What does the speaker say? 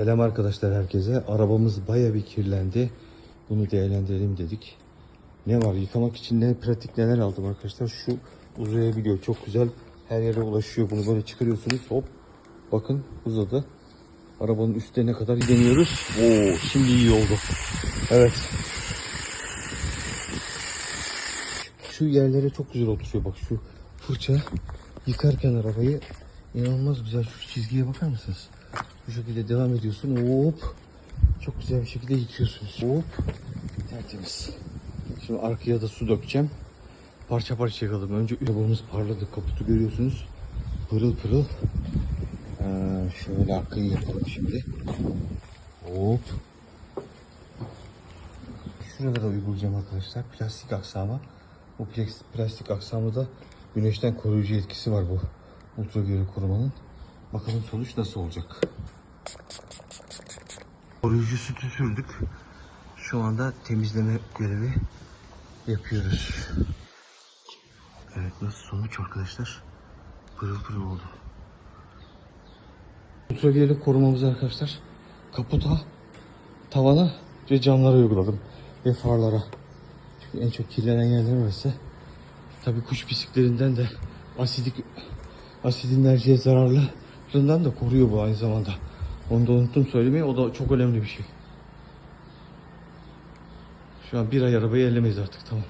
Selam arkadaşlar herkese. Arabamız baya bir kirlendi. Bunu değerlendirelim dedik. Ne var? Yıkamak için ne pratik neler aldım arkadaşlar. Şu uzayabiliyor. Çok güzel. Her yere ulaşıyor. Bunu böyle çıkarıyorsunuz. Hop. Bakın uzadı. Arabanın üstüne kadar deniyoruz. Oo, şimdi iyi oldu. Evet. Şu yerlere çok güzel oturuyor. Bak şu fırça yıkarken arabayı inanılmaz güzel. Şu çizgiye bakar mısınız? Bu şekilde devam ediyorsun. Hop. Çok güzel bir şekilde yıkıyorsunuz. Hop. Tertemiz. Şimdi arkaya da su dökeceğim. Parça parça yıkadım. Önce arabamız parladı. Kaputu görüyorsunuz. Pırıl pırıl. Ee, şöyle arkayı yapalım şimdi. Hop. Şurada da uygulayacağım arkadaşlar. Plastik aksama. Bu plas- plastik aksamda güneşten koruyucu etkisi var bu ultraviyole korumanın. Bakalım sonuç nasıl olacak. Koruyucu sütü sürdük. Şu anda temizleme görevi yapıyoruz. Evet nasıl sonuç arkadaşlar? Pırıl pırıl oldu. Ultraviyole korumamız arkadaşlar kaputa, tavana ve camlara uyguladım. Ve farlara. Çünkü en çok kirlenen yerler orası. Tabii kuş pisliklerinden de asidik asidin enerjiye zararlarından da koruyor bu aynı zamanda. Onu da unuttum söylemeyi. O da çok önemli bir şey. Şu an bir ay arabayı ellemeyiz artık tamam.